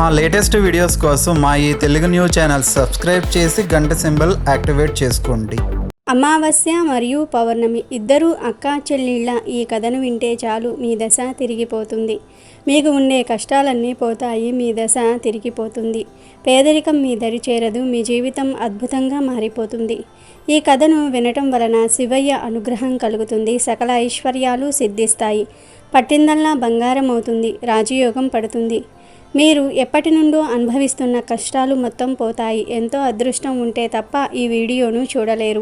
మా latest videos కోసం మా ఈ తెలుగు న్యూస్ ఛానల్ సబ్స్క్రైబ్ చేసి గంట సింబల్ యాక్టివేట్ చేసుకోండి. అమావాస్య మరియు పౌర్ణమి ఇద్దరు అక్కా చెల్లిళ్ళ ఈ కథను వింటే చాలు మీ దశ తిరిగిపోతుంది. మీకు ఉండే కష్టాలన్నీ పోతాయి మీ దశ తిరిగిపోతుంది. పేదరికం మీ దరి చేరదు మీ జీవితం అద్భుతంగా మారిపోతుంది. ఈ కథను వినటం వలన శివయ్య అనుగ్రహం కలుగుతుంది సకల ఐశ్వర్యాలు సిద్ధిస్తాయి. పట్టిందల్లా బంగారం అవుతుంది రాజయోగం పడుతుంది. మీరు ఎప్పటి నుండో అనుభవిస్తున్న కష్టాలు మొత్తం పోతాయి. ఎంతో అదృష్టం ఉంటే తప్ప ఈ వీడియోను చూడలేరు.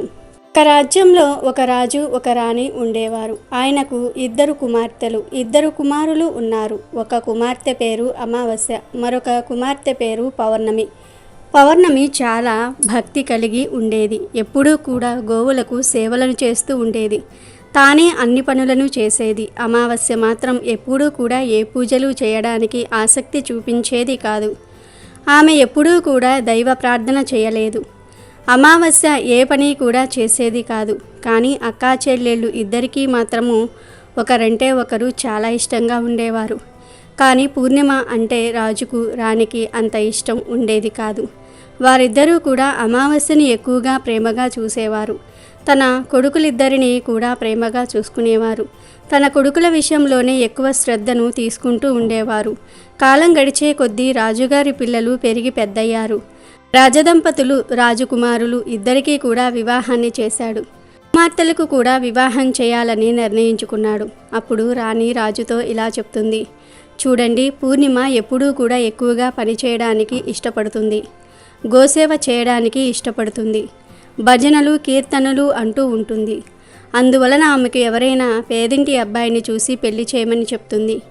ఒక రాజ్యంలో ఒక రాజు ఒక రాణి ఉండేవారు. ఆయనకు ఇద్దరు కుమార్తెలు. ఇద్దరు కుమారులు ఉన్నారు. ఒక కుమార్తె పేరు అమావాస్య మరొక కుమార్తె పేరు పౌర్ణమి. పౌర్ణమి చాలా భక్తి కలిగి ఉండేది. ఎప్పుడూ కూడా గోవులకు సేవలను చేస్తూ ఉండేది. తానే అన్ని పనులను చేసేది. అమావాస్య మాత్రం ఎప్పుడూ కూడా ఏ పూజలు చేయడానికి ఆసక్తి చూపించేది కాదు. ఆమె ఎప్పుడూ కూడా దైవ ప్రార్థన చేయలేదు. అమావాస్య ఏ పని కూడా చేసేది కాదు. కానీ అక్కా చెల్లెళ్ళు ఇద్దరికీ మాత్రము ఒకరంటే ఒకరు చాలా ఇష్టంగా ఉండేవారు. కానీ పూర్ణిమ అంటే రాజుకు రాణికి అంత ఇష్టం ఉండేది కాదు. వారిద్దరూ కూడా అమావాస్యని ఎక్కువగా ప్రేమగా చూసేవారు. తన కొడుకులిద్దరిని కూడా ప్రేమగా చూసుకునేవారు. తన కొడుకుల విషయంలోనే ఎక్కువ శ్రద్ధను తీసుకుంటూ ఉండేవారు. కాలం గడిచే కొద్దీ రాజుగారి పిల్లలు పెరిగి పెద్దయ్యారు. రాజదంపతులు రాజకుమారులు ఇద్దరికీ కూడా వివాహాన్ని చేశాడు. కుమార్తెలకు కూడా వివాహం చేయాలని నిర్ణయించుకున్నాడు. అప్పుడు రాణి రాజుతో ఇలా చెప్తుంది. చూడండి పూర్ణిమ ఎప్పుడూ కూడా ఎక్కువగా పనిచేయడానికి ఇష్టపడుతుంది. గోసేవ చేయడానికి ఇష్టపడుతుంది. భజనలు కీర్తనలు అంటూ ఉంటుంది. అందువలన ఆమెకు ఎవరైనా పేదింటి అబ్బాయిని చూసి పెళ్ళి చేయమని చెప్తుంది.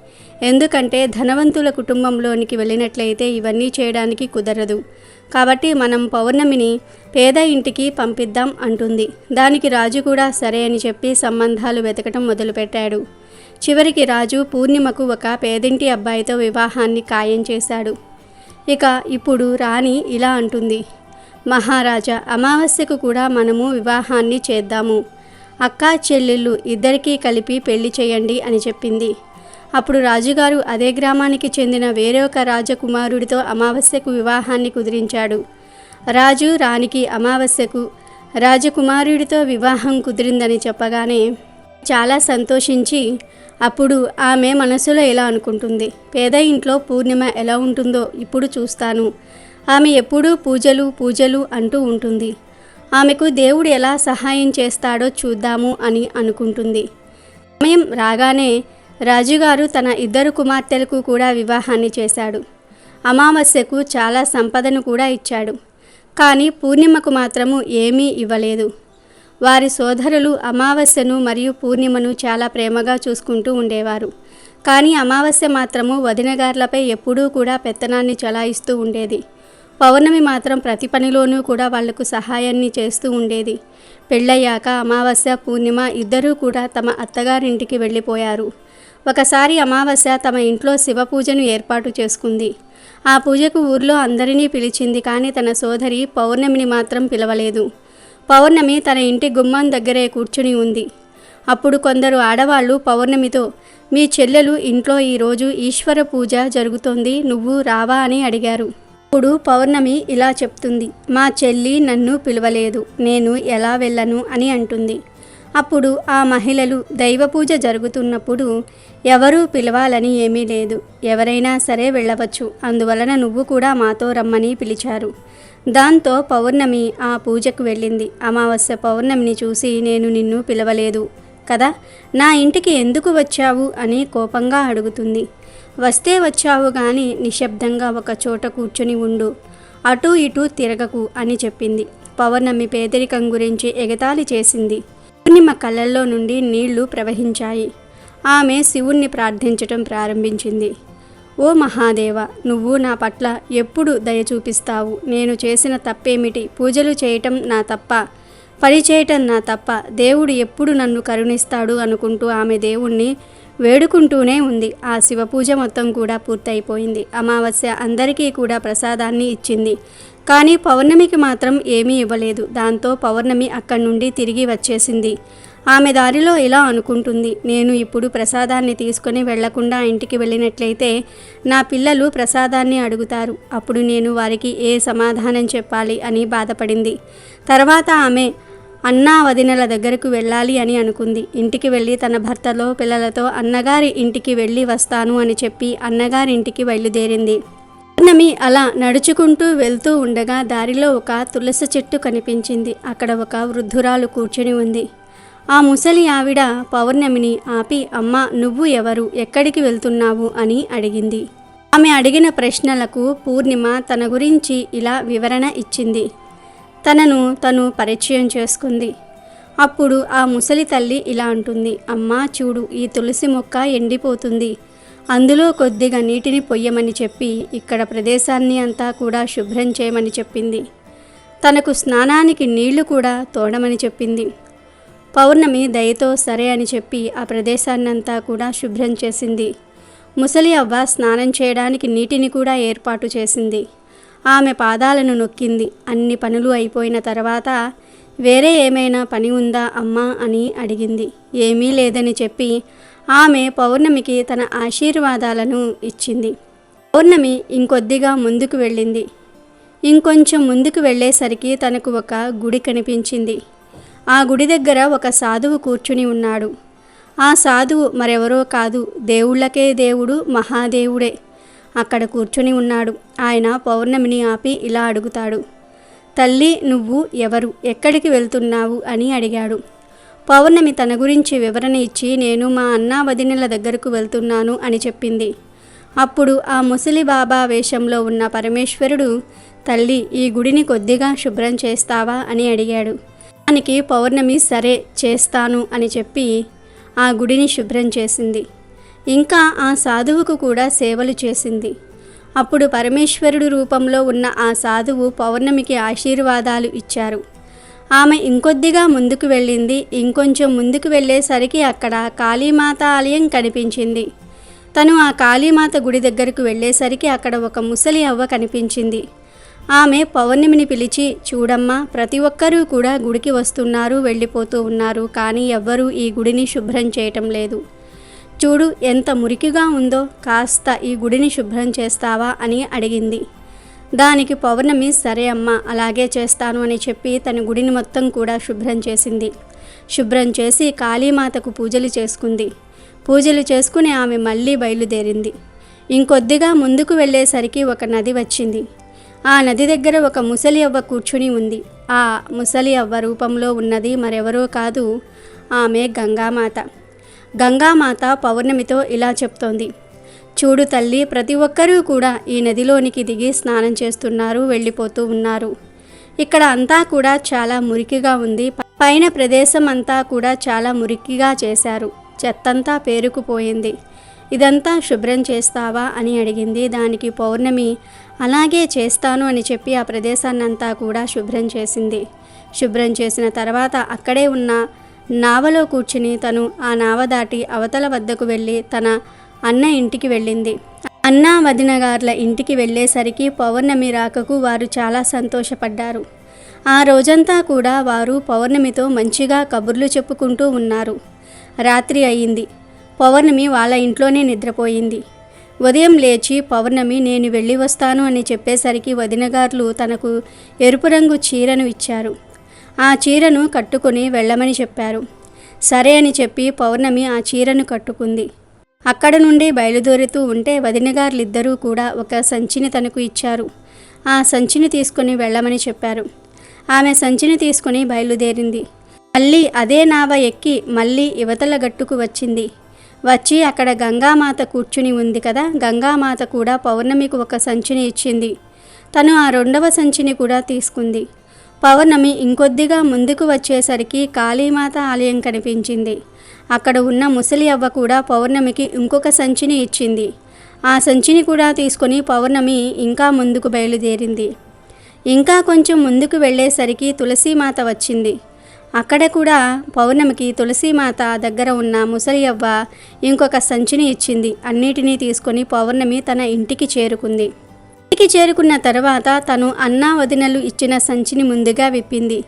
ఎందుకంటే ధనవంతుల కుటుంబంలోనికి వెళ్ళినట్లయితే ఇవన్నీ చేయడానికి కుదరదు. కాబట్టి మనం పౌర్ణమిని పేద ఇంటికి పంపిద్దాం అంటుంది. దానికి రాజు కూడా సరే అని చెప్పి సంబంధాలు వెతకటం మొదలుపెట్టాడు. చివరికి రాజు పూర్ణిమకు ఒక పేదింటి అబ్బాయితో వివాహాన్ని ఖాయం చేశాడు. ఇక ఇప్పుడు రాణి ఇలా అంటుంది. మహారాజా అమావాస్యకు కూడా మనము వివాహాన్ని చేద్దాము. అక్కా చెల్లెళ్ళు ఇద్దరికీ కలిపి పెళ్ళి చేయండి అని చెప్పింది. అప్పుడు రాజుగారు అదే గ్రామానికి చెందిన వేరే ఒక రాజకుమారుడితో అమావాస్యకు వివాహాన్ని కుదిరించాడు. రాజు రాణికి అమావాస్యకు రాజకుమారుడితో వివాహం కుదిరిందని చెప్పగానే చాలా సంతోషించి అప్పుడు ఆమె మనసులో ఎలా అనుకుంటుంది? పేద ఇంట్లో పూర్ణిమ ఎలా ఉంటుందో ఇప్పుడు చూస్తాను. ఆమె ఎప్పుడూ పూజలు పూజలు అంటూ ఉంటుంది. ఆమెకు దేవుడు ఎలా సహాయం చేస్తాడో చూద్దాము అని అనుకుంటుంది. సమయం రాగానే రాజుగారు తన ఇద్దరు కుమార్తెలకు కూడా వివాహాన్ని చేశాడు. అమావాస్యకు చాలా సంపదను కూడా ఇచ్చాడు. కానీ పూర్ణిమకు మాత్రము ఏమీ ఇవ్వలేదు. వారి సోదరులు అమావాస్యను మరియు పూర్ణిమను చాలా ప్రేమగా చూసుకుంటూ ఉండేవారు. కానీ అమావాస్య మాత్రము వదినగార్లపై ఎప్పుడూ కూడా పెత్తనాన్ని చలాయిస్తూ ఉండేది. పౌర్ణమి మాత్రం ప్రతి పనిలోనూ కూడా వాళ్ళకు సహాయాన్ని చేస్తూ ఉండేది. పెళ్ళయ్యాక అమావాస్య పూర్ణిమ ఇద్దరూ కూడా తమ అత్తగారింటికి వెళ్ళిపోయారు. ఒకసారి అమావాస్య తమ ఇంట్లో శివ పూజను ఏర్పాటు చేసుకుంది. ఆ పూజకు ఊర్లో అందరినీ పిలిచింది కానీ తన సోదరి పౌర్ణమిని మాత్రం పిలవలేదు. పౌర్ణమి తన ఇంటి గుమ్మం దగ్గరే కూర్చుని ఉంది. అప్పుడు కొందరు ఆడవాళ్ళు పౌర్ణమితో మీ చెల్లెలు ఇంట్లో ఈరోజు ఈశ్వర పూజ జరుగుతోంది నువ్వు రావా అని అడిగారు. అప్పుడు పౌర్ణమి ఇలా చెప్తుంది మా చెల్లి నన్ను పిలవలేదు నేను ఎలా వెళ్ళను? అని అంటుంది. అప్పుడు ఆ మహిళలు దైవ పూజ జరుగుతున్నప్పుడు ఎవరూ పిలవాలని ఏమీ లేదు ఎవరైనా సరే వెళ్ళవచ్చు అందువలన నువ్వు కూడా మాతో రమ్మని పిలిచారు. దాంతో పౌర్ణమి ఆ పూజకు వెళ్ళింది. అమావాస్య పౌర్ణమిని చూసి నేను నిన్ను పిలవలేదు కదా నా ఇంటికి ఎందుకు వచ్చావు? అని కోపంగా అడుగుతుంది. వస్తే వచ్చావు కానీ నిశ్శబ్దంగా ఒక చోట కూర్చొని ఉండు. అటూ ఇటూ తిరగకు అని చెప్పింది. పౌర్ణమి పేదరికం గురించి ఎగతాళి చేసింది. పూర్ణిమ కళ్ళల్లో నుండి నీళ్ళు ప్రవహించాయి. ఆమె శివుణ్ణి ప్రార్థించటం ప్రారంభించింది. ఓ మహాదేవ నువ్వు నా పట్ల ఎప్పుడు దయ చూపిస్తావు? నేను చేసిన తప్పేమిటి? పూజలు చేయటం నా తప్ప పని చేయటం నా తప్ప దేవుడు ఎప్పుడు నన్ను కరుణిస్తాడు అనుకుంటూ ఆమె దేవుణ్ణి వేడుకుంటూనే ఉంది. ఆ శివ పూజ మొత్తం కూడా పూర్తయిపోయింది. అమావాస్య అందరికీ కూడా ప్రసాదాన్ని ఇచ్చింది. కానీ పౌర్ణమికి మాత్రం ఏమీ ఇవ్వలేదు. దాంతో పౌర్ణమి అక్కడి నుండి తిరిగి వచ్చేసింది. ఆమె దారిలో ఇలా అనుకుంటుంది. నేను ఇప్పుడు ప్రసాదాన్ని తీసుకొని వెళ్ళకుండా ఇంటికి వెళ్ళినట్లయితే నా పిల్లలు ప్రసాదాన్ని అడుగుతారు. అప్పుడు నేను వారికి ఏ సమాధానం చెప్పాలి అని బాధపడింది. తర్వాత ఆమె అన్నా వదినల దగ్గరకు వెళ్ళాలి అని అనుకుంది. ఇంటికి వెళ్ళి తన భర్తలో పిల్లలతో అన్నగారి ఇంటికి వెళ్ళి వస్తాను అని చెప్పి అన్నగారి ఇంటికి బయలుదేరింది. పౌర్ణమి అలా నడుచుకుంటూ వెళ్తూ ఉండగా దారిలో ఒక తులసి చెట్టు కనిపించింది. అక్కడ ఒక వృద్ధురాలు కూర్చుని ఉంది. ఆ ముసలి ఆవిడ పౌర్ణమిని ఆపి అమ్మ నువ్వు ఎవరు? ఎక్కడికి వెళ్తున్నావు? అని అడిగింది. ఆమె అడిగిన ప్రశ్నలకు పూర్ణిమ తన గురించి ఇలా వివరణ ఇచ్చింది. తనను తను పరిచయం చేసుకుంది. అప్పుడు ఆ ముసలి తల్లి ఇలా అంటుంది అమ్మా చూడు ఈ తులసి మొక్క ఎండిపోతుంది. అందులో కొద్దిగా నీటిని పొయ్యమని చెప్పి ఇక్కడ ప్రదేశాన్ని అంతా కూడా శుభ్రం చేయమని చెప్పింది. తనకు స్నానానికి నీళ్ళు కూడా తోడమని చెప్పింది. పౌర్ణమి దయతో సరే అని చెప్పి ఆ ప్రదేశాన్నంతా కూడా శుభ్రం చేసింది. ముసలి అవ్వ స్నానం చేయడానికి నీటిని కూడా ఏర్పాటు చేసింది. ఆమె పాదాలను నొక్కింది. అన్ని పనులు అయిపోయిన తర్వాత వేరే ఏమైనా పని ఉందా అమ్మా? అని అడిగింది. ఏమీ లేదని చెప్పి ఆమె పౌర్ణమికి తన ఆశీర్వాదాలను ఇచ్చింది. పౌర్ణమి ఇంకొద్దిగా ముందుకు వెళ్ళింది. ఇంకొంచెం ముందుకు వెళ్ళేసరికి తనకు ఒక గుడి కనిపించింది. ఆ గుడి దగ్గర ఒక సాధువు కూర్చుని ఉన్నాడు. ఆ సాధువు మరెవరో కాదు దేవుళ్ళకే దేవుడు మహాదేవుడే. అక్కడ కూర్చొని ఉన్నాడు. ఆయన పౌర్ణమిని ఆపి ఇలా అడుగుతాడు. తల్లి నువ్వు ఎవరు? ఎక్కడికి వెళ్తున్నావు? అని అడిగాడు. పౌర్ణమి తన గురించి వివరణ ఇచ్చి నేను మా అన్నా వదినల దగ్గరకు వెళ్తున్నాను అని చెప్పింది. అప్పుడు ఆ ముసలి బాబా వేషంలో ఉన్న పరమేశ్వరుడు తల్లి ఈ గుడిని కొద్దిగా శుభ్రం చేస్తావా? అని అడిగాడు. దానికి పౌర్ణమి సరే చేస్తాను అని చెప్పి ఆ గుడిని శుభ్రం చేసింది. ఇంకా ఆ సాధువుకు కూడా సేవలు చేసింది. అప్పుడు పరమేశ్వరుడు రూపంలో ఉన్న ఆ సాధువు పౌర్ణమికి ఆశీర్వాదాలు ఇచ్చారు. ఆమె ఇంకొద్దిగా ముందుకు వెళ్ళింది. ఇంకొంచెం ముందుకు వెళ్ళేసరికి అక్కడ కాళీమాత ఆలయం కనిపించింది. తను ఆ కాళీమాత గుడి దగ్గరకు వెళ్ళేసరికి అక్కడ ఒక ముసలి అవ్వ కనిపించింది. ఆమె పౌర్ణమిని పిలిచి చూడమ్మా ప్రతి ఒక్కరూ కూడా గుడికి వస్తున్నారు వెళ్ళిపోతూ ఉన్నారు కానీ ఎవ్వరూ ఈ గుడిని శుభ్రం చేయటం లేదు. చూడు ఎంత మురికిగా ఉందో కాస్త ఈ గుడిని శుభ్రం చేస్తావా అని అడిగింది. దానికి పౌర్ణమి సరే అమ్మా అలాగే చేస్తాను అని చెప్పి తన గుడిని మొత్తం కూడా శుభ్రం చేసింది. శుభ్రం చేసి కాళీమాతకు పూజలు చేసుకుంది. పూజలు చేసుకుని ఆమె మళ్ళీ బయలుదేరింది. ఇంకొద్దిగా ముందుకు వెళ్ళేసరికి ఒక నది వచ్చింది. ఆ నది దగ్గర ఒక ముసలి అవ్వ కూర్చుని ఉంది. ఆ ముసలి అవ్వ రూపంలో ఉన్నది మరెవరో కాదు ఆమె గంగామాత. గంగామాత పౌర్ణమితో ఇలా చెప్తోంది. చూడు తల్లి ప్రతి ఒక్కరూ కూడా ఈ నదిలోనికి దిగి స్నానం చేస్తున్నారు వెళ్ళిపోతూ ఉన్నారు. ఇక్కడ అంతా కూడా చాలా మురికిగా ఉంది. పైన ప్రదేశం అంతా కూడా చాలా మురికిగా చేశారు. చెత్తంతా పేరుకుపోయింది. ఇదంతా శుభ్రం చేస్తావా? అని అడిగింది. దానికి పౌర్ణమి అలాగే చేస్తాను అని చెప్పి ఆ ప్రదేశాన్నంతా కూడా శుభ్రం చేసింది. శుభ్రం చేసిన తర్వాత అక్కడే ఉన్న నావలో కూర్చుని తను ఆ నావ దాటి అవతల వద్దకు వెళ్ళి తన అన్న ఇంటికి వెళ్ళింది. అన్న వదినగార్ల ఇంటికి వెళ్ళేసరికి పౌర్ణమి రాకకు వారు చాలా సంతోషపడ్డారు. ఆ రోజంతా కూడా వారు పౌర్ణమితో మంచిగా కబుర్లు చెప్పుకుంటూ ఉన్నారు. రాత్రి అయింది. పౌర్ణమి వాళ్ళ ఇంట్లోనే నిద్రపోయింది. ఉదయం లేచి పౌర్ణమి నేను వెళ్ళి వస్తాను అని చెప్పేసరికి వదినగార్లు తనకు ఎరుపు రంగు చీరను ఇచ్చారు. ఆ చీరను కట్టుకొని వెళ్ళమని చెప్పారు. సరే అని చెప్పి పౌర్ణమి ఆ చీరను కట్టుకుంది. అక్కడ నుండి బయలుదేరుతూ ఉంటే వదినగారులిద్దరూ కూడా ఒక సంచిని తనకు ఇచ్చారు. ఆ సంచిని తీసుకుని వెళ్ళమని చెప్పారు. ఆమె సంచిని తీసుకుని బయలుదేరింది. మళ్ళీ అదే నావ ఎక్కి మళ్ళీ యువతల గట్టుకు వచ్చింది. వచ్చి అక్కడ గంగామాత కూర్చుని ఉంది కదా గంగామాత కూడా పౌర్ణమికి ఒక సంచిని ఇచ్చింది. తను ఆ రెండవ సంచిని కూడా తీసుకుంది. పౌర్ణమి ఇంకొద్దిగా ముందుకు వచ్చేసరికి కాళీమాత ఆలయం కనిపించింది. అక్కడ ఉన్న ముసలి అవ్వ కూడా పౌర్ణమికి ఇంకొక సంచిని ఇచ్చింది. ఆ సంచిని కూడా తీసుకొని పౌర్ణమి ఇంకా ముందుకు బయలుదేరింది. ఇంకా కొంచెం ముందుకు వెళ్ళేసరికి తులసీమాత వచ్చింది. అక్కడ కూడా పౌర్ణమికి తులసీమాత దగ్గర ఉన్న ముసలి అవ్వ ఇంకొక సంచిని ఇచ్చింది. అన్నిటినీ తీసుకొని పౌర్ణమి తన ఇంటికి చేరుకుంది. ఇంటికి చేరుకున్న తర్వాత తను అన్నా వదినలు ఇచ్చిన సంచిని ముందుగా విప్పింది.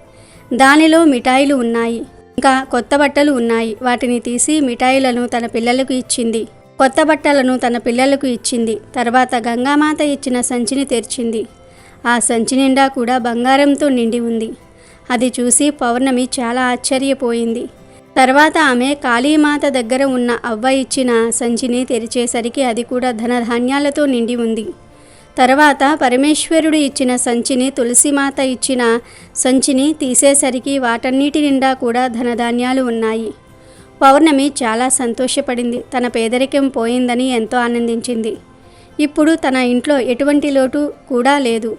దానిలో మిఠాయిలు ఉన్నాయి. ఇంకా కొత్త బట్టలు ఉన్నాయి. వాటిని తీసి మిఠాయిలను తన పిల్లలకు ఇచ్చింది. కొత్త బట్టలను తన పిల్లలకు ఇచ్చింది. తర్వాత గంగామాత ఇచ్చిన సంచిని తెరిచింది. ఆ సంచి నిండా కూడా బంగారంతో నిండి ఉంది. అది చూసి పౌర్ణమి చాలా ఆశ్చర్యపోయింది. తర్వాత ఆమె కాళీమాత దగ్గర ఉన్న అవ్వ ఇచ్చిన సంచిని తెరిచేసరికి అది కూడా ధనధాన్యాలతో నిండి ఉంది. తర్వాత పరమేశ్వరుడు ఇచ్చిన సంచిని తులసిమాత ఇచ్చిన సంచిని తీసేసరికి వాటన్నిటి నిండా కూడా ధనధాన్యాలు ఉన్నాయి. పౌర్ణమి చాలా సంతోషపడింది. తన పేదరికం పోయిందని ఎంతో ఆనందించింది. ఇప్పుడు తన ఇంట్లో ఎటువంటి లోటు కూడా లేదు.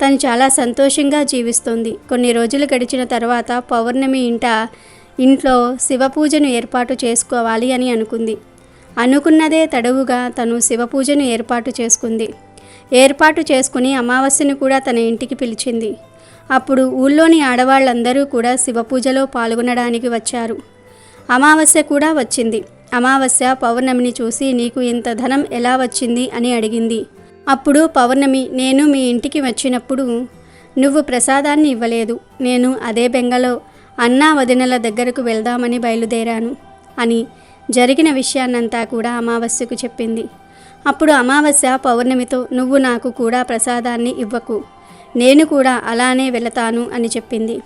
తను చాలా సంతోషంగా జీవిస్తుంది. కొన్ని రోజులు గడిచిన తర్వాత పౌర్ణమి ఇంట ఇంట్లో శివపూజను ఏర్పాటు చేసుకోవాలి అని అనుకుంది. అనుకున్నదే తడవుగా తను శివపూజను ఏర్పాటు చేసుకుంది. ఏర్పాటు చేసుకుని అమావాస్యను కూడా తన ఇంటికి పిలిచింది. అప్పుడు ఊళ్ళోని ఆడవాళ్ళందరూ కూడా శివపూజలో పాల్గొనడానికి వచ్చారు. అమావాస్య కూడా వచ్చింది. అమావాస్య పౌర్ణమిని చూసి నీకు ఇంత ధనం ఎలా వచ్చింది అని అడిగింది. అప్పుడు పౌర్ణమి నేను మీ ఇంటికి వచ్చినప్పుడు నువ్వు ప్రసాదాన్ని ఇవ్వలేదు. నేను అదే బెంగలో అన్నా వదినల దగ్గరకు వెళ్దామని బయలుదేరాను అని జరిగిన విషయాన్నంతా కూడా అమావాస్యకు చెప్పింది. అప్పుడు అమావాస్య పౌర్ణమితో నువ్వు నాకు కూడా ప్రసాదాన్ని ఇవ్వకు. నేను కూడా అలానే వెళతాను అని చెప్పింది.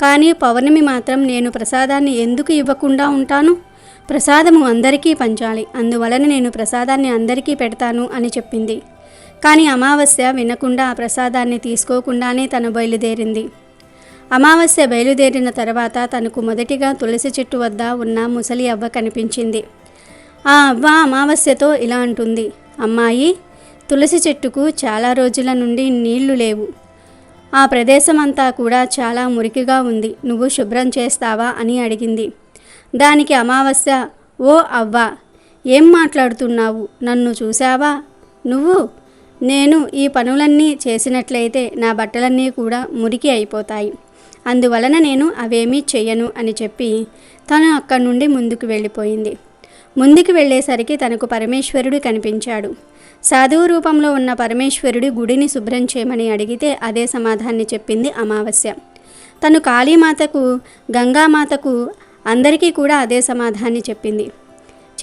కానీ పౌర్ణమి మాత్రం నేను ప్రసాదాన్ని ఎందుకు ఇవ్వకుండా ఉంటాను? ప్రసాదము అందరికీ పంచాలి. అందువలన నేను ప్రసాదాన్ని అందరికీ పెడతాను అని చెప్పింది. కానీ అమావాస్య వినకుండా ఆ ప్రసాదాన్ని తీసుకోకుండానే తను బయలుదేరింది. అమావాస్య బయలుదేరిన తర్వాత తనకు మొదటిగా తులసి చెట్టు వద్ద ఉన్న ముసలి అవ్వ కనిపించింది. ఆ అవ్వ అమావాస్యతో ఇలా అంటుంది. అమ్మాయి తులసి చెట్టుకు చాలా రోజుల నుండి నీళ్ళు లేవు. ఆ ప్రదేశం అంతా కూడా చాలా మురికిగా ఉంది. నువ్వు శుభ్రం చేస్తావా అని అడిగింది. దానికి అమావాస్య ఓ అవ్వ ఏం మాట్లాడుతున్నావు? నన్ను చూసావా నువ్వు? నేను ఈ పనులన్నీ చేసినట్లయితే నా బట్టలన్నీ కూడా మురికి అయిపోతాయి. అందువలన నేను అవేమీ చెయ్యను అని చెప్పి తను అక్కడి నుండి ముందుకు వెళ్ళిపోయింది. ముందుకు వెళ్ళేసరికి తనకు పరమేశ్వరుడు కనిపించాడు. సాధువు రూపంలో ఉన్న పరమేశ్వరుడు గుడిని శుభ్రం చేయమని అడిగితే అదే సమాధాన్ని చెప్పింది అమావాస్య. తను కాళీమాతకు గంగామాతకు అందరికీ కూడా అదే సమాధాన్ని చెప్పింది.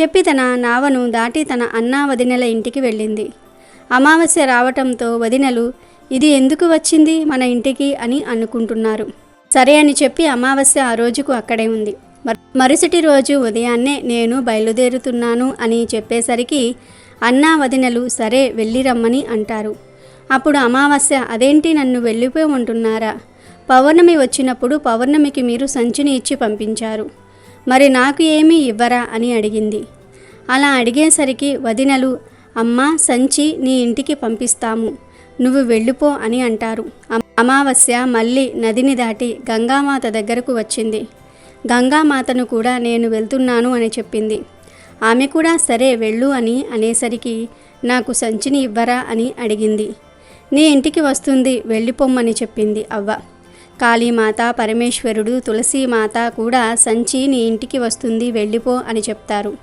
చెప్పి తన నావను దాటి తన అన్నా వదినెల ఇంటికి వెళ్ళింది. అమావాస్య రావటంతో వదినలు ఇది ఎందుకు వచ్చింది మన ఇంటికి? అని అనుకుంటున్నారు. సరే అని చెప్పి అమావాస్య ఆ రోజుకు అక్కడే ఉంది. మరుసటి రోజు ఉదయాన్నే నేను బయలుదేరుతున్నాను అని చెప్పేసరికి అన్నా వదినలు సరే వెళ్ళిరమ్మని అంటారు. అప్పుడు అమావాస్య అదేంటి నన్ను వెళ్ళిపోమంటున్నారా పౌర్ణమి వచ్చినప్పుడు పౌర్ణమికి మీరు సంచిని ఇచ్చి పంపించారు. మరి నాకు ఏమీ ఇవ్వరా? అని అడిగింది. అలా అడిగేసరికి వదినలు అమ్మ సంచి నీ ఇంటికి పంపిస్తాము. నువ్వు వెళ్ళిపో అని అంటారు. అమావాస్య మళ్ళీ నదిని దాటి గంగామాత దగ్గరకు వచ్చింది. గంగామాతను కూడా నేను వెళ్తున్నాను అని చెప్పింది. ఆమె కూడా సరే వెళ్ళు అని అనేసరికి నాకు సంచిని ఇవ్వరా అని అడిగింది. నీ ఇంటికి వస్తుంది వెళ్ళిపోమ్మని చెప్పింది అవ్వ. కాళీమాత పరమేశ్వరుడు తులసీమాత కూడా సంచి నీ ఇంటికి వస్తుంది వెళ్ళిపో అని చెప్తారు.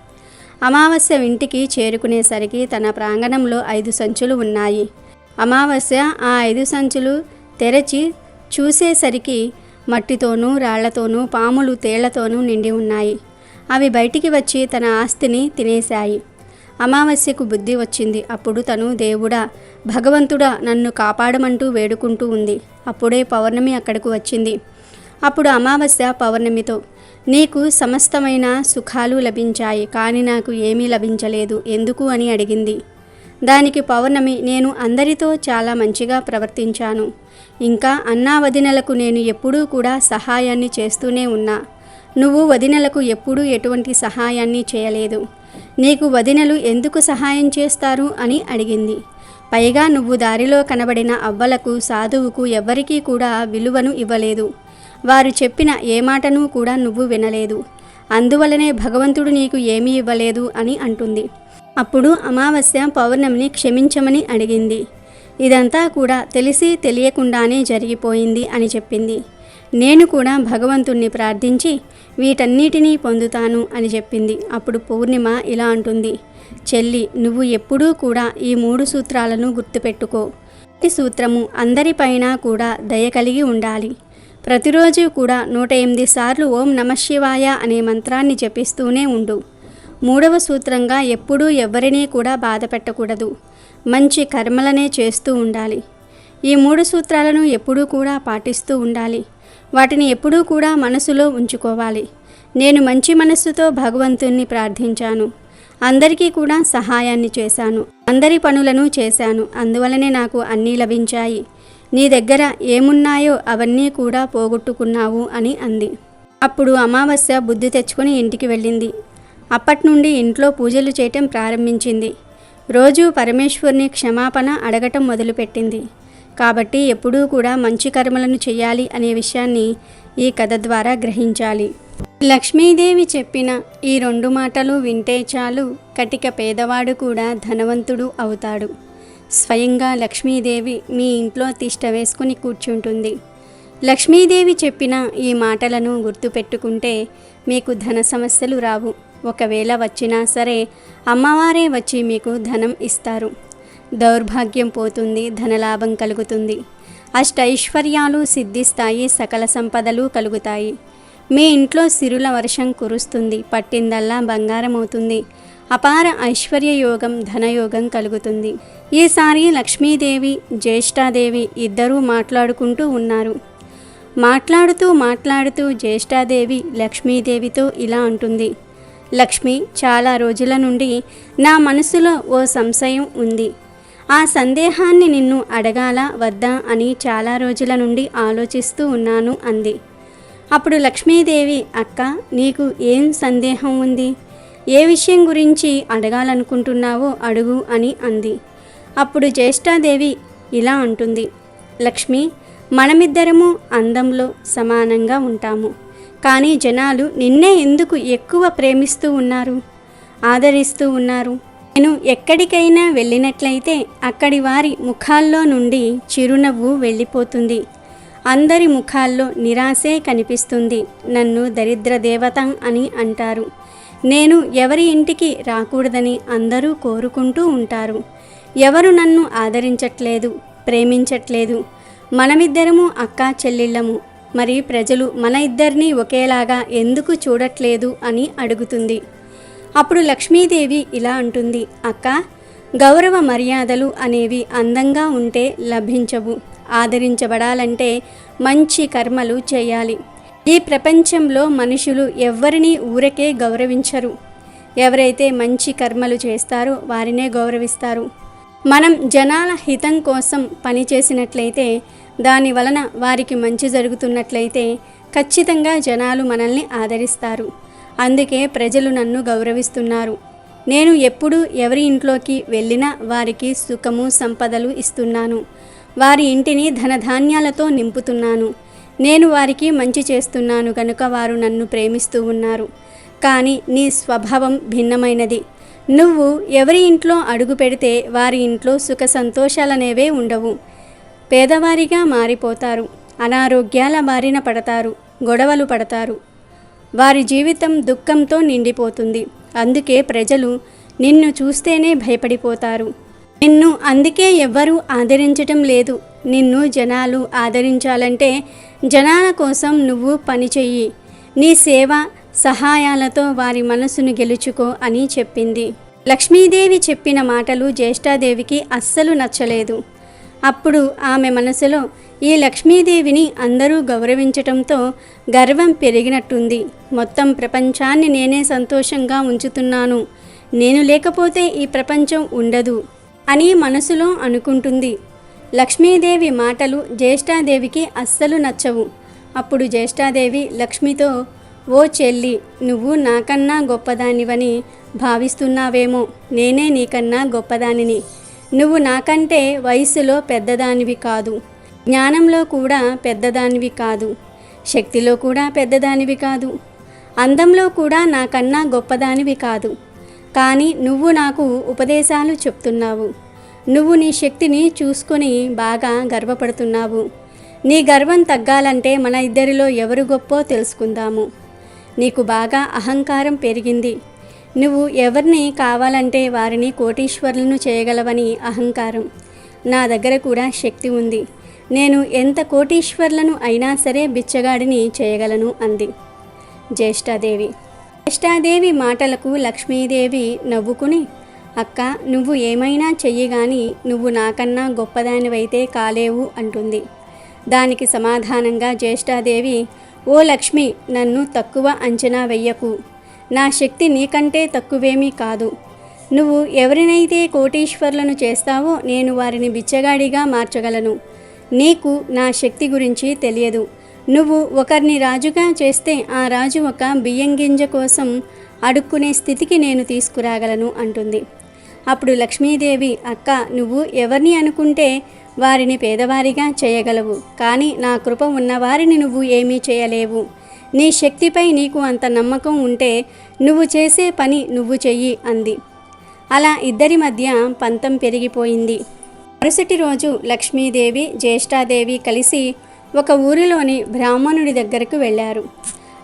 అమావాస్య ఇంటికి చేరుకునేసరికి తన ప్రాంగణంలో ఐదు సంచులు ఉన్నాయి. అమావాస్య ఆ ఐదు సంచులు తెరచి చూసేసరికి మట్టితోనూ రాళ్ళతోనూ పాములు తేళ్ళతోనూ నిండి ఉన్నాయి. అవి బయటికి వచ్చి తన ఆస్తిని తినేశాయి. అమావాస్యకు బుద్ధి వచ్చింది. అప్పుడు తను దేవుడా భగవంతుడా నన్ను కాపాడమంటూ వేడుకుంటూ ఉంది. అప్పుడే పౌర్ణమి అక్కడకు వచ్చింది. అప్పుడు అమావాస్య పౌర్ణమితో నీకు సమస్తమైన సుఖాలు లభించాయి కానీ నాకు ఏమీ లభించలేదు ఎందుకు అని అడిగింది. దానికి పౌర్ణమి నేను అందరితో చాలా మంచిగా ప్రవర్తించాను. ఇంకా అన్నా వదినలకు నేను ఎప్పుడూ కూడా సహాయాన్ని చేస్తూనే ఉన్నా. నువ్వు వదినలకు ఎప్పుడూ ఎటువంటి సహాయాన్ని చేయలేదు. నీకు వదినలు ఎందుకు సహాయం చేస్తారు అని అడిగింది. పైగా నువ్వు దారిలో కనబడిన అవ్వలకు సాధువుకు ఎవ్వరికీ కూడా విలువను ఇవ్వలేదు. వారు చెప్పిన ఏ మాటను కూడా నువ్వు వినలేదు. అందువలనే భగవంతుడు నీకు ఏమీ ఇవ్వలేదు అని అంటుంది. అప్పుడు అమావాస్య పౌర్ణమిని క్షమించమని అడిగింది. ఇదంతా కూడా తెలిసి తెలియకుండానే జరిగిపోయింది అని చెప్పింది. నేను కూడా భగవంతుణ్ణి ప్రార్థించి వీటన్నిటినీ పొందుతాను అని చెప్పింది. అప్పుడు పూర్ణిమ ఇలా అంటుంది. చెల్లి నువ్వు ఎప్పుడూ కూడా ఈ మూడు సూత్రాలను గుర్తుపెట్టుకో. ఈ సూత్రము అందరిపైన కూడా దయ కలిగి ఉండాలి. ప్రతిరోజు కూడా నూట ఎనిమిది సార్లు ఓం నమ శివాయ అనే మంత్రాన్ని జపిస్తూనే ఉండు. మూడవ సూత్రంగా ఎప్పుడూ ఎవరినీ కూడా బాధ పెట్టకూడదు. మంచి కర్మలనే చేస్తూ ఉండాలి. ఈ మూడు సూత్రాలను ఎప్పుడూ కూడా పాటిస్తూ ఉండాలి. వాటిని ఎప్పుడూ కూడా మనసులో ఉంచుకోవాలి. నేను మంచి మనస్సుతో భగవంతుణ్ణి ప్రార్థించాను. అందరికీ కూడా సహాయాన్ని చేశాను. అందరి పనులను చేశాను. అందువలనే నాకు అన్నీ లభించాయి. నీ దగ్గర ఏమున్నాయో అవన్నీ కూడా పోగొట్టుకున్నావు అని అంది. అప్పుడు అమావాస్య బుద్ధి తెచ్చుకొని ఇంటికి వెళ్ళింది. అప్పటి నుండి ఇంట్లో పూజలు చేయటం ప్రారంభించింది. రోజు పరమేశ్వరుని క్షమాపణ అడగటం మొదలుపెట్టింది. కాబట్టి ఎప్పుడూ కూడా మంచి కర్మలను చేయాలి అనే విషయాన్ని ఈ కథ ద్వారా గ్రహించాలి. లక్ష్మీదేవి చెప్పిన ఈ రెండు మాటలు వింటే చాలు కటిక పేదవాడు కూడా ధనవంతుడు అవుతాడు. స్వయంగా లక్ష్మీదేవి మీ ఇంట్లో తిష్ట వేసుకుని కూర్చుంటుంది. లక్ష్మీదేవి చెప్పిన ఈ మాటలను గుర్తుపెట్టుకుంటే మీకు ధన సమస్యలు రావు. ఒకవేళ వచ్చినా సరే అమ్మవారే వచ్చి మీకు ధనం ఇస్తారు. దౌర్భాగ్యం పోతుంది ధనలాభం కలుగుతుంది. అష్టైశ్వర్యాలు సిద్ధిస్తాయి సకల సంపదలు కలుగుతాయి. మీ ఇంట్లో సిరుల వర్షం కురుస్తుంది పట్టిందల్లా బంగారం అవుతుంది అపార ఐశ్వర్య యోగం ధనయోగం కలుగుతుంది. ఈసారి లక్ష్మీదేవి జ్యేష్ఠాదేవి ఇద్దరూ మాట్లాడుకుంటూ ఉన్నారు. మాట్లాడుతూ మాట్లాడుతూ జ్యేష్ఠాదేవి లక్ష్మీదేవితో ఇలా అంటుంది. లక్ష్మి చాలా రోజుల నుండి నా మనసులో ఓ సంశయం ఉంది. ఆ సందేహాన్ని నిన్ను అడగాలా వద్దా అని చాలా రోజుల నుండి ఆలోచిస్తూ ఉన్నాను అంది. అప్పుడు లక్ష్మీదేవి అక్క నీకు ఏం సందేహం ఉంది? ఏ విషయం గురించి అడగాలనుకుంటున్నావో అడుగు అని అంది. అప్పుడు జ్యేష్ఠాదేవి ఇలా అంటుంది. లక్ష్మి మనమిద్దరము అందంలో సమానంగా ఉంటాము. కానీ జనాలు నిన్నే ఎందుకు ఎక్కువ ప్రేమిస్తూ ఉన్నారు? ఆదరిస్తూ ఉన్నారు. నేను ఎక్కడికైనా వెళ్ళినట్లయితే అక్కడి వారి ముఖాల్లో నుండి చిరునవ్వు వెళ్ళిపోతుంది. అందరి ముఖాల్లో నిరాశే కనిపిస్తుంది. నన్ను దరిద్ర దేవత అని అంటారు. నేను ఎవరి ఇంటికి రాకూడదని అందరూ కోరుకుంటూ ఉంటారు. ఎవరు నన్ను ఆదరించట్లేదు ప్రేమించట్లేదు. మనమిద్దరము అక్కా చెల్లెళ్ళము. మరి ప్రజలు మన ఇద్దరిని ఒకేలాగా ఎందుకు చూడట్లేదు అని అడుగుతుంది. అప్పుడు లక్ష్మీదేవి ఇలా అంటుంది అక్క గౌరవ మర్యాదలు అనేవి అందంగా ఉంటే లభించవు. ఆదరించబడాలంటే మంచి కర్మలు చేయాలి. ఈ ప్రపంచంలో మనుషులు ఎవ్వరినీ ఊరకే గౌరవించరు. ఎవరైతే మంచి కర్మలు చేస్తారో వారినే గౌరవిస్తారు. మనం జనాల హితం కోసం పనిచేసినట్లయితే దాని వలన వారికి మంచి జరుగుతున్నట్లయితే ఖచ్చితంగా జనాలు మనల్ని ఆదరిస్తారు. అందుకే ప్రజలు నన్ను గౌరవిస్తున్నారు. నేను ఎప్పుడు ఎవరి ఇంట్లోకి వెళ్ళినా వారికి సుఖము సంపదలు ఇస్తున్నాను. వారి ఇంటిని ధనధాన్యాలతో నింపుతున్నాను. నేను వారికి మంచి చేస్తున్నాను కనుక వారు నన్ను ప్రేమిస్తూ ఉన్నారు. కానీ నీ స్వభావం భిన్నమైనది. నువ్వు ఎవరి ఇంట్లో అడుగు పెడితే వారి ఇంట్లో సుఖ సంతోషాలనేవే ఉండవు. పేదవారిగా మారిపోతారు. అనారోగ్యాల బారిన పడతారు. గొడవలు పడతారు. వారి జీవితం దుఃఖంతో నిండిపోతుంది. అందుకే ప్రజలు నిన్ను చూస్తేనే భయపడిపోతారు. నిన్ను అందుకే ఎవ్వరూ ఆదరించటం లేదు. నిన్ను జనాలు ఆదరించాలంటే జనాల కోసం నువ్వు పని చెయ్యి. నీ సేవ సహాయాలతో వారి మనసును గెలుచుకో అని చెప్పింది. లక్ష్మీదేవి చెప్పిన మాటలు జ్యేష్ఠాదేవికి అస్సలు నచ్చలేదు. అప్పుడు ఆమె మనసులో ఈ లక్ష్మీదేవిని అందరూ గౌరవించటంతో గర్వం పెరిగినట్టుంది. మొత్తం ప్రపంచాన్ని నేనే సంతోషంగా ఉంచుతున్నాను. నేను లేకపోతే ఈ ప్రపంచం ఉండదు అని మనసులో అనుకుంటుంది. లక్ష్మీదేవి మాటలు జ్యేష్ఠాదేవికి అస్సలు నచ్చవు. అప్పుడు జ్యేష్ఠాదేవి లక్ష్మితో ఓ చెల్లి నువ్వు నాకన్నా గొప్పదానివని భావిస్తున్నావేమో. నేనే నీకన్నా గొప్పదానిని. నువ్వు నాకంటే వయసులో పెద్దదానివి కాదు. జ్ఞానంలో కూడా పెద్దదానివి కాదు. శక్తిలో కూడా పెద్దదానివి కాదు. అందంలో కూడా నాకన్నా గొప్పదానివి కాదు. కానీ నువ్వు నాకు ఉపదేశాలు చెప్తున్నావు. నువ్వు నీ శక్తిని చూసుకొని బాగా గర్వపడుతున్నావు. నీ గర్వం తగ్గాలంటే మన ఇద్దరిలో ఎవరు గొప్పో తెలుసుకుందాము. నీకు బాగా అహంకారం పెరిగింది. నువ్వు ఎవరిని కావాలంటే వారిని కోటీశ్వరులను చేయగలవని అహంకారం. నా దగ్గర కూడా శక్తి ఉంది. నేను ఎంత కోటీశ్వర్లను అయినా సరే బిచ్చగాడిని చేయగలను అంది. జ్యేష్ఠాదేవి. జ్యేష్ఠాదేవి మాటలకు లక్ష్మీదేవి నవ్వుకుని అక్క నువ్వు ఏమైనా చెయ్యి గాని నువ్వు నాకన్నా గొప్పదానివైతే కాలేవు అంటుంది. దానికి సమాధానంగా జ్యేష్ఠాదేవి ఓ లక్ష్మి నన్ను తక్కువ అంచనా వెయ్యకు. నా శక్తి నీకంటే తక్కువేమీ కాదు. నువ్వు ఎవరినైతే కోటీశ్వర్లను చేస్తావో నేను వారిని బిచ్చగాడిగా మార్చగలను. నీకు నా శక్తి గురించి తెలియదు. నువ్వు ఒకరిని రాజుగా చేస్తే ఆ రాజు ఒక బియ్యం గింజ కోసం అడుక్కునే స్థితికి నేను తీసుకురాగలను అంటుంది. అప్పుడు లక్ష్మీదేవి అక్క నువ్వు ఎవరిని అనుకుంటే వారిని పేదవారిగా చేయగలవు. కానీ నా కృప ఉన్నవారిని నువ్వు ఏమీ చేయలేవు. నీ శక్తిపై నీకు అంత నమ్మకం ఉంటే నువ్వు చేసే పని నువ్వు చెయ్యి అంది. అలా ఇద్దరి మధ్య పంతం పెరిగిపోయింది. మరుసటి రోజు లక్ష్మీదేవి జ్యేష్ఠాదేవి కలిసి ఒక ఊరిలోని బ్రాహ్మణుడి దగ్గరకు వెళ్ళారు.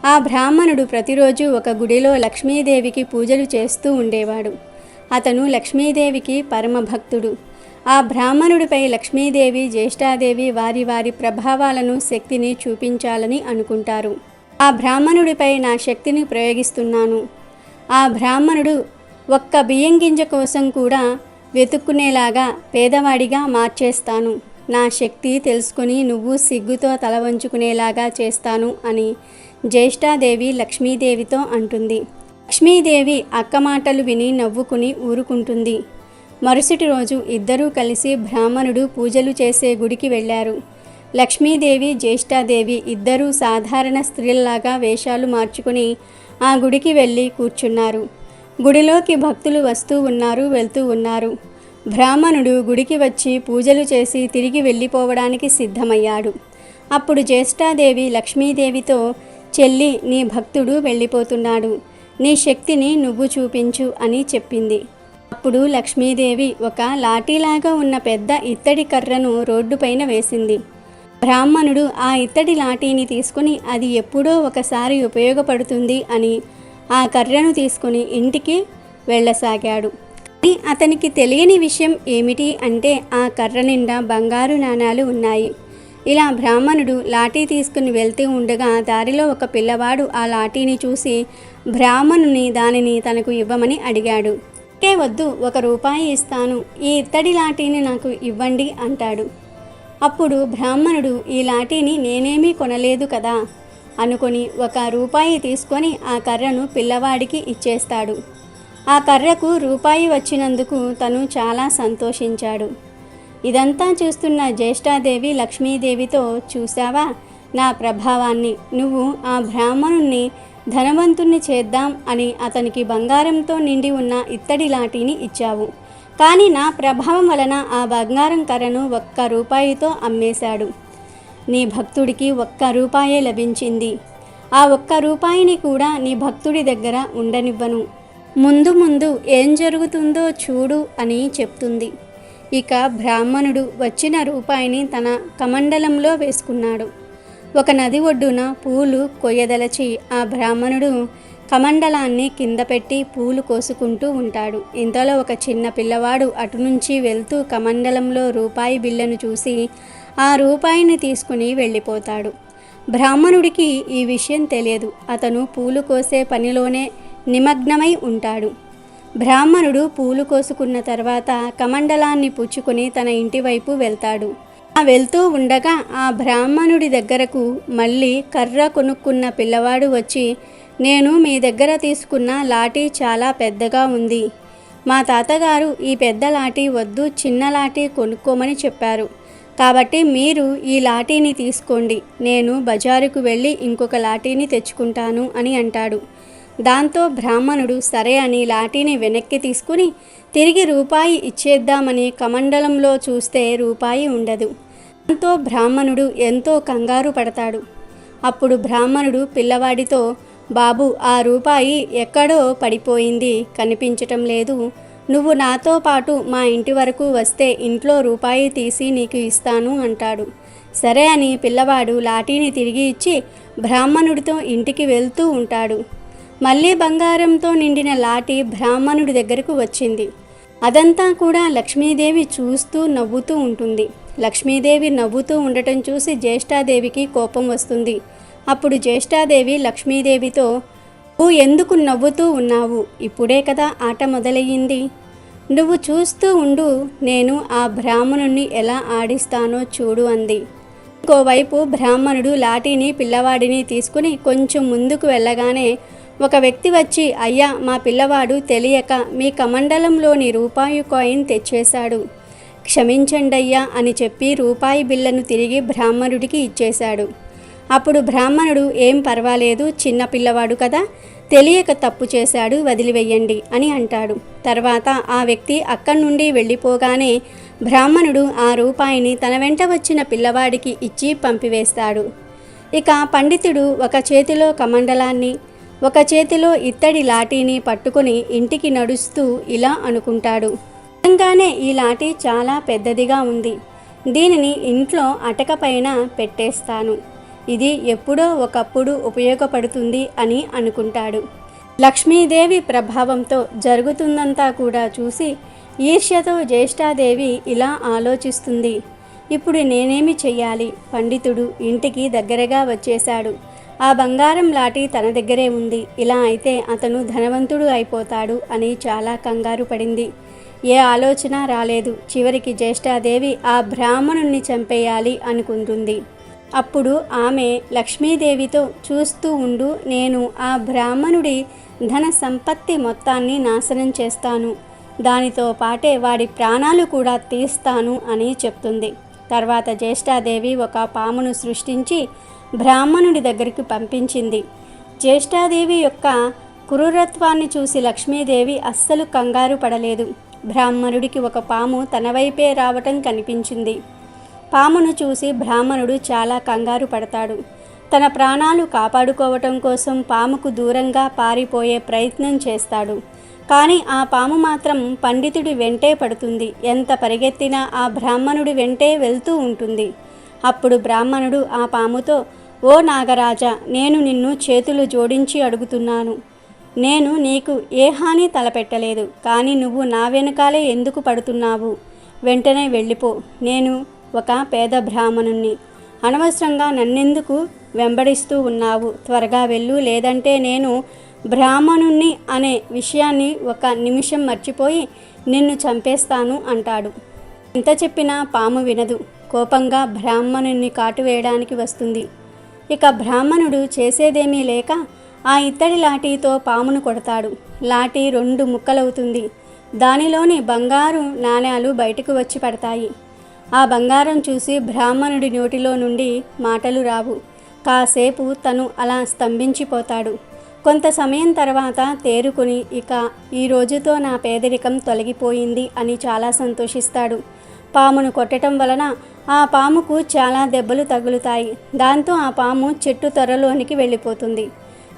ఆ బ్రాహ్మణుడు ప్రతిరోజు ఒక గుడిలో లక్ష్మీదేవికి పూజలు చేస్తూ ఉండేవాడు. అతను లక్ష్మీదేవికి పరమభక్తుడు ఆ బ్రాహ్మణుడిపై లక్ష్మీదేవి జ్యేష్ఠాదేవి వారి వారి ప్రభావాలను శక్తిని చూపించాలని అనుకుంటారు. ఆ బ్రాహ్మణుడిపై నా శక్తిని ప్రయోగిస్తున్నాను. ఆ బ్రాహ్మణుడు ఒక్క బియ్యం గింజ కోసం కూడా వెతుక్కునేలాగా పేదవాడిగా మార్చేస్తాను. నా శక్తి తెలుసుకొని నువ్వు సిగ్గుతో తల వంచుకునేలాగా చేస్తాను అని జ్యేష్ఠాదేవి లక్ష్మీదేవితో అంటుంది. లక్ష్మీదేవి అక్క మాటలు విని నవ్వుకుని ఊరుకుంటుంది. మరుసటి రోజు ఇద్దరూ కలిసి బ్రాహ్మణుడు పూజలు చేసే గుడికి వెళ్ళారు. లక్ష్మీదేవి జ్యేష్ఠాదేవి ఇద్దరూ సాధారణ స్త్రీల్లాగా వేషాలు మార్చుకుని ఆ గుడికి వెళ్ళి కూర్చున్నారు. గుడిలోకి భక్తులు వస్తూ ఉన్నారు వెళ్తూ ఉన్నారు. బ్రాహ్మణుడు గుడికి వచ్చి పూజలు చేసి తిరిగి వెళ్ళిపోవడానికి సిద్ధమయ్యాడు. అప్పుడు జ్యేష్ఠాదేవి లక్ష్మీదేవితో చెల్లి నీ భక్తుడు వెళ్ళిపోతున్నాడు. నీ శక్తిని నువ్వు చూపించు అని చెప్పింది. అప్పుడు లక్ష్మీదేవి ఒక లాఠీలాగా ఉన్న పెద్ద ఇత్తడి కర్రను రోడ్డుపైన వేసింది. బ్రాహ్మణుడు ఆ ఇత్తడి లాఠీని తీసుకుని అది ఎప్పుడో ఒకసారి ఉపయోగపడుతుంది అని ఆ కర్రను తీసుకుని ఇంటికి వెళ్ళసాగాడు. కానీ అతనికి తెలియని విషయం ఏమిటి అంటే ఆ కర్ర నిండా బంగారు నాణాలు ఉన్నాయి. ఇలా బ్రాహ్మణుడు లాఠీ తీసుకుని వెళ్తూ ఉండగా దారిలో ఒక పిల్లవాడు ఆ లాఠీని చూసి బ్రాహ్మణుని దానిని తనకు ఇవ్వమని అడిగాడు. "ఏ వద్దు ఒక రూపాయి ఇస్తాను. ఈ ఇత్తడి లాఠీని నాకు ఇవ్వండి అంటాడు. అప్పుడు బ్రాహ్మణుడు ఈ లాఠీని నేనేమీ కొనలేదు కదా అనుకొని ఒక రూపాయి తీసుకొని ఆ కర్రను పిల్లవాడికి ఇచ్చేస్తాడు. ఆ కర్రకు రూపాయి వచ్చినందుకు తను చాలా సంతోషించాడు. ఇదంతా చూస్తున్న జ్యేష్ఠాదేవి లక్ష్మీదేవితో చూసావా నా ప్రభావాన్ని? నువ్వు ఆ బ్రాహ్మణుణ్ణి ధనవంతుణ్ణి చేద్దాం అని అతనికి బంగారంతో నిండి ఉన్న ఇత్తడి లాఠీని ఇచ్చావు. కానీ నా ప్రభావం వలన ఆ బంగారం కర్రను ఒక్క రూపాయితో అమ్మేశాడు. నీ భక్తుడికి ఒక్క రూపాయే లభించింది. ఆ ఒక్క రూపాయిని కూడా నీ భక్తుడి దగ్గర ఉండనివ్వను. ముందు ముందు ఏం జరుగుతుందో చూడు అని చెప్తుంది. ఇక బ్రాహ్మణుడు వచ్చిన రూపాయిని తన కమండలంలో వేసుకున్నాడు. ఒక నది ఒడ్డున పూలు కొయ్యదలచి ఆ బ్రాహ్మణుడు కమండలాన్ని కింద పెట్టి పూలు కోసుకుంటూ ఉంటాడు. ఇంతలో ఒక చిన్న పిల్లవాడు అటు నుంచి వెళ్తూ కమండలంలో రూపాయి బిళ్ళను చూసి ఆ రూపాయిని తీసుకుని వెళ్ళిపోతాడు. బ్రాహ్మణుడికి ఈ విషయం తెలియదు. అతను పూలు కోసే పనిలోనే నిమగ్నమై ఉంటాడు. బ్రాహ్మణుడు పూలు కోసుకున్న తర్వాత కమండలాన్ని పుచ్చుకుని తన ఇంటి వైపు వెళ్తాడు. ఆ వెళ్తూ ఉండగా ఆ బ్రాహ్మణుడి దగ్గరకు మళ్ళీ కర్ర కొనుక్కున్న పిల్లవాడు వచ్చి నేను మీ దగ్గర తీసుకున్న లాఠీ చాలా పెద్దగా ఉంది. మా తాతగారు ఈ పెద్ద లాఠీ వద్దు చిన్న లాఠీ కొనుక్కోమని చెప్పారు. కాబట్టి మీరు ఈ లాఠీని తీసుకోండి. నేను బజారుకు వెళ్ళి ఇంకొక లాఠీని తెచ్చుకుంటాను అని అంటాడు. దాంతో బ్రాహ్మణుడు సరే అని లాఠీని వెనక్కి తీసుకుని తిరిగి రూపాయి ఇచ్చేద్దామని కమండలంలో చూస్తే రూపాయి ఉండదు. దాంతో బ్రాహ్మణుడు ఎంతో కంగారు పడతాడు. అప్పుడు బ్రాహ్మణుడు పిల్లవాడితో బాబు ఆ రూపాయి ఎక్కడో పడిపోయింది. కనిపించటం లేదు. నువ్వు నాతో పాటు మా ఇంటి వరకు వస్తే ఇంట్లో రూపాయి తీసి నీకు ఇస్తాను అంటాడు. సరే అని పిల్లవాడు లాఠీని తిరిగి ఇచ్చి బ్రాహ్మణుడితో ఇంటికి వెళ్తూ ఉంటాడు. మళ్ళీ బంగారంతో నిండిన లాఠీ బ్రాహ్మణుడి దగ్గరకు వచ్చింది. అదంతా కూడా లక్ష్మీదేవి చూస్తూ నవ్వుతూ ఉంటుంది. లక్ష్మీదేవి నవ్వుతూ ఉండటం చూసి జ్యేష్ఠాదేవికి కోపం వస్తుంది. అప్పుడు జ్యేష్ఠాదేవి లక్ష్మీదేవితో నువ్వు ఎందుకు నవ్వుతూ ఉన్నావు? ఇప్పుడే కదా ఆట మొదలయ్యింది. నువ్వు చూస్తూ ఉండు నేను ఆ బ్రాహ్మణుణ్ణి ఎలా ఆడిస్తానో చూడు అంది. ఇంకోవైపు బ్రాహ్మణుడు లాఠీని పిల్లవాడిని తీసుకుని కొంచెం ముందుకు వెళ్ళగానే ఒక వ్యక్తి వచ్చి అయ్యా మా పిల్లవాడు తెలియక మీ కమండలంలోని రూపాయి కాయిన్ తెచ్చేశాడు. క్షమించండయ్యా అని చెప్పి రూపాయి బిళ్ళను తిరిగి బ్రాహ్మణుడికి ఇచ్చేశాడు. అప్పుడు బ్రాహ్మణుడు ఏం పర్వాలేదు చిన్న పిల్లవాడు కదా తెలియక తప్పు చేశాడు వదిలివేయండి అని అంటాడు. తర్వాత ఆ వ్యక్తి అక్కడి నుండి వెళ్ళిపోగానే బ్రాహ్మణుడు ఆ రూపాయిని తన వెంట వచ్చిన పిల్లవాడికి ఇచ్చి పంపివేస్తాడు. ఇక పండితుడు ఒక చేతిలో కమండలాన్ని ఒక చేతిలో ఇత్తడి లాఠీని పట్టుకుని ఇంటికి నడుస్తూ ఇలా అనుకుంటాడు. నిజంగానే ఈ లాఠీ చాలా పెద్దదిగా ఉంది. దీనిని ఇంట్లో అటకపైన పెట్టేస్తాను. ఇది ఎప్పుడో ఒకప్పుడు ఉపయోగపడుతుంది అని అనుకుంటాడు. లక్ష్మీదేవి ప్రభావంతో జరుగుతుందంతా కూడా చూసి ఈర్ష్యతో జ్యేష్ఠాదేవి ఇలా ఆలోచిస్తుంది. ఇప్పుడు నేనేమి చెయ్యాలి? పండితుడు ఇంటికి దగ్గరగా వచ్చేశాడు. ఆ బంగారం లాటి తన దగ్గరే ఉంది. ఇలా అయితే అతను ధనవంతుడు అయిపోతాడు అని చాలా కంగారు పడింది. ఏ ఆలోచన రాలేదు. చివరికి జ్యేష్ఠాదేవి ఆ బ్రాహ్మణుణ్ణి చంపేయాలి అనుకుంటుంది. అప్పుడు ఆమె లక్ష్మీదేవితో చూస్తూ ఉండు నేను ఆ బ్రాహ్మణుడి ధన సంపత్తి మొత్తాన్ని నాశనం చేస్తాను. దానితో పాటే వాడి ప్రాణాలు కూడా తీస్తాను అని చెప్తుంది. తర్వాత జ్యేష్ఠాదేవి ఒక పామును సృష్టించి బ్రాహ్మణుడి దగ్గరికి పంపించింది. జ్యేష్ఠాదేవి యొక్క క్రూరత్వాన్ని చూసి లక్ష్మీదేవి అస్సలు కంగారు పడలేదు. బ్రాహ్మణుడికి ఒక పాము తన వైపే రావటం కనిపించింది. పామును చూసి బ్రాహ్మణుడు చాలా కంగారు పడతాడు. తన ప్రాణాలు కాపాడుకోవటం కోసం పాముకు దూరంగా పారిపోయే ప్రయత్నం చేస్తాడు. కానీ ఆ పాము మాత్రం పండితుడి వెంటే పడుతుంది. ఎంత పరిగెత్తినా ఆ బ్రాహ్మణుడి వెంటే వెళ్తూ ఉంటుంది. అప్పుడు బ్రాహ్మణుడు ఆ పాముతో ఓ నాగరాజా నేను నిన్ను చేతులు జోడించి అడుగుతున్నాను. నేను నీకు ఏ హాని తలపెట్టలేదు కానీ నువ్వు నా వెనకాలే ఎందుకు పడుతున్నావు? వెంటనే వెళ్ళిపో. నేను ఒక పేద బ్రాహ్మణుణ్ణి. అనవసరంగా నన్నెందుకు వెంబడిస్తూ ఉన్నావు? త్వరగా వెళ్ళు. లేదంటే నేను బ్రాహ్మణుణ్ణి అనే విషయాన్ని ఒక నిమిషం మర్చిపోయి నిన్ను చంపేస్తాను అంటాడు. ఎంత చెప్పినా పాము వినదు. కోపంగా బ్రాహ్మణుణ్ణి కాటువేయడానికి వస్తుంది. ఇక బ్రాహ్మణుడు చేసేదేమీ లేక ఆ ఇత్తడి లాఠీతో పామును కొడతాడు. లాఠీ రెండు ముక్కలవుతుంది. దానిలోని బంగారు నాణేలు బయటకు వచ్చి పడతాయి. ఆ బంగారం చూసి బ్రాహ్మణుడి నోటిలో నుండి మాటలు రావు. కాసేపు తను అలా స్తంభించిపోతాడు. కొంత సమయం తర్వాత తేరుకుని ఇక ఈ రోజుతో నా పేదరికం తొలగిపోయింది అని చాలా సంతోషిస్తాడు. పామును కొట్టడం వలన ఆ పాముకు చాలా దెబ్బలు తగులుతాయి. దాంతో ఆ పాము చెట్టు త్వరలోనికి వెళ్ళిపోతుంది.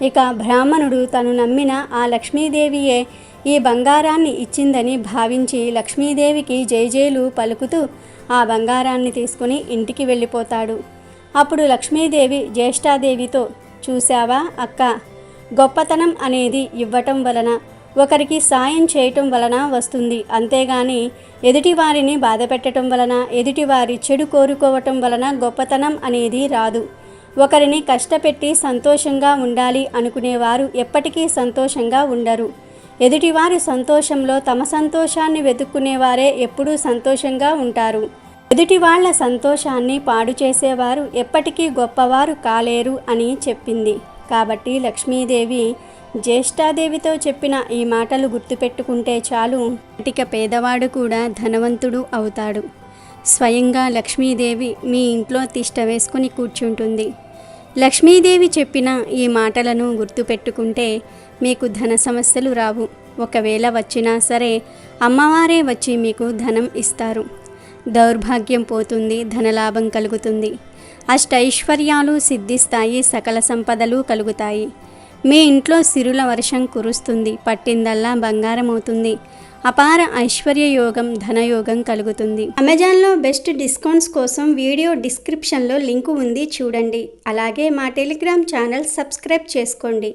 ఇక బ్రాహ్మణుడు తను నమ్మిన ఆ లక్ష్మీదేవియే ఈ బంగారాన్ని ఇచ్చిందని భావించి లక్ష్మీదేవికి జైజేలు పలుకుతూ ఆ బంగారాన్ని తీసుకుని ఇంటికి వెళ్ళిపోతాడు. అప్పుడు లక్ష్మీదేవి జ్యేష్ఠాదేవితో చూశావా అక్క గొప్పతనం అనేది ఇవ్వటం వలన ఒకరికి సాయం చేయటం వలన వస్తుంది. అంతేగాని ఎదుటివారిని బాధ పెట్టడం వలన ఎదుటివారి చెడు కోరుకోవటం వలన గొప్పతనం అనేది రాదు. ఒకరిని కష్టపెట్టి సంతోషంగా ఉండాలి అనుకునేవారు ఎప్పటికీ సంతోషంగా ఉండరు. ఎదుటివారి సంతోషంలో తమ సంతోషాన్ని వెతుక్కునేవారే ఎప్పుడూ సంతోషంగా ఉంటారు. ఎదుటి వాళ్ళ సంతోషాన్ని పాడు చేసేవారు ఎప్పటికీ గొప్పవారు కాలేరు అని చెప్పింది. కాబట్టి లక్ష్మీదేవి జ్యేష్ఠాదేవితో చెప్పిన ఈ మాటలు గుర్తుపెట్టుకుంటే చాలు. ఇటిక పేదవాడు కూడా ధనవంతుడు అవుతాడు. స్వయంగా లక్ష్మీదేవి మీ ఇంట్లో తిష్ట వేసుకుని కూర్చుంటుంది. లక్ష్మీదేవి చెప్పిన ఈ మాటలను గుర్తుపెట్టుకుంటే మీకు ధన సమస్యలు రావు. ఒకవేళ వచ్చినా సరే అమ్మవారే వచ్చి మీకు ధనం ఇస్తారు. దౌర్భాగ్యం పోతుంది ధనలాభం కలుగుతుంది. అష్టైశ్వర్యాలు సిద్ధిస్తాయి సకల సంపదలు కలుగుతాయి. మీ ఇంట్లో సిరుల వర్షం కురుస్తుంది పట్టిందల్లా బంగారం అవుతుంది అపార ఐశ్వర్య యోగం ధనయోగం కలుగుతుంది. అమెజాన్లో బెస్ట్ డిస్కౌంట్స్ కోసం వీడియో డిస్క్రిప్షన్లో లింకు ఉంది చూడండి. అలాగే మా టెలిగ్రామ్ ఛానల్ సబ్స్క్రైబ్ చేసుకోండి.